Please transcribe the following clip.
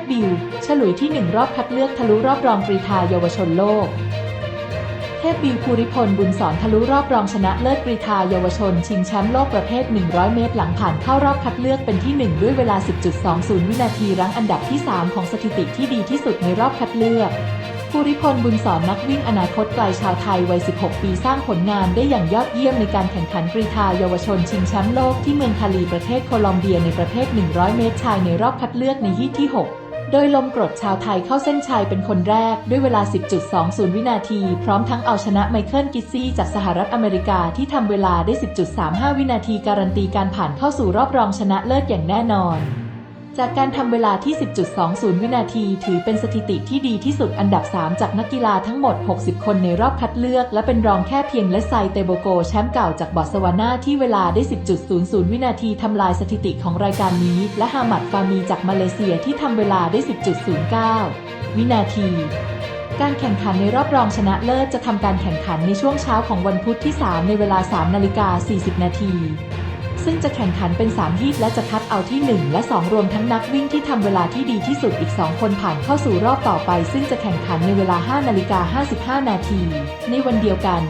พบิวฉลุยที่หนึ่งรอบคัดเลือกทะลุรอบรองกรีฑาเยาวชนโลก เทพบิวภูริพลบุญสอนทะลุรอบรองชนะเลิศกรีฑาเยาวชน ชิงแชมป์โลกประเภท 100 เมตรหลังผ่านเข้ารอบคัดเลือกเป็นที่ 1 ด้วยเวลา 10.20 วินาทีรั้งอันดับที่ 3 ของสถิติที่ดีที่สุดในรอบคัดเลือกภูริพลบุญสอนนักวิ่งอนาคตไกลชาวไทยวัย 16 ปีสร้างผลงานได้อย่างยอดเยี่ยมในการแข่งขันกรีฑาเยาวชนชิงแชมป์โลกที่เมืองคาลีประเทศโคลอมเบียในประเภท 100 เมตรชายในรอบคัดเลือกในฮีทที่ 6 โดยลมกรดชาวไทยเข้าเส้นชัยเป็นคนแรกด้วยเวลา 10.20 วินาที พร้อมทั้งเอาชนะไมเคิลกิซซี่จากสหรัฐอเมริกาที่ทำเวลาได้ 10.35 วินาทีการันตีการผ่านเข้าสู่รอบรองชนะเลิศอย่างแน่นอน จากการทำเวลาที่ 10.20 วินาที ถือเป็นสถิติที่ดีที่สุดอันดับ 3 จากนักกีฬาทั้งหมด 60 คนในรอบคัดเลือก และเป็นรองแค่เพียงเลสไซเตโบโก แชมป์เก่าจากบอตสวานาที่เวลาได้ 10.00 วินาทีทำลายสถิติของรายการนี้ และฮามัดฟามีจากมาเลเซียที่ทำเวลาได้ 10.09 วินาทีการแข่งขันในรอบรองชนะเลิศจะทำการแข่งขันในช่วงเช้าของวันพุธที่ 3 ในเวลา 3 นาฬิกา 40 นาที ซึ่งจะแข่งขันเป็น 3 ฮีทและจะคัดเอาที่ 1 และ 2 รวมทั้งนักวิ่งที่ทำเวลาที่ดีที่สุดอีก 2 คนผ่านเข้าสู่รอบต่อไป ซึ่งจะแข่งขันในเวลา 5 นาฬิกา 55 นาทีในวันเดียวกัน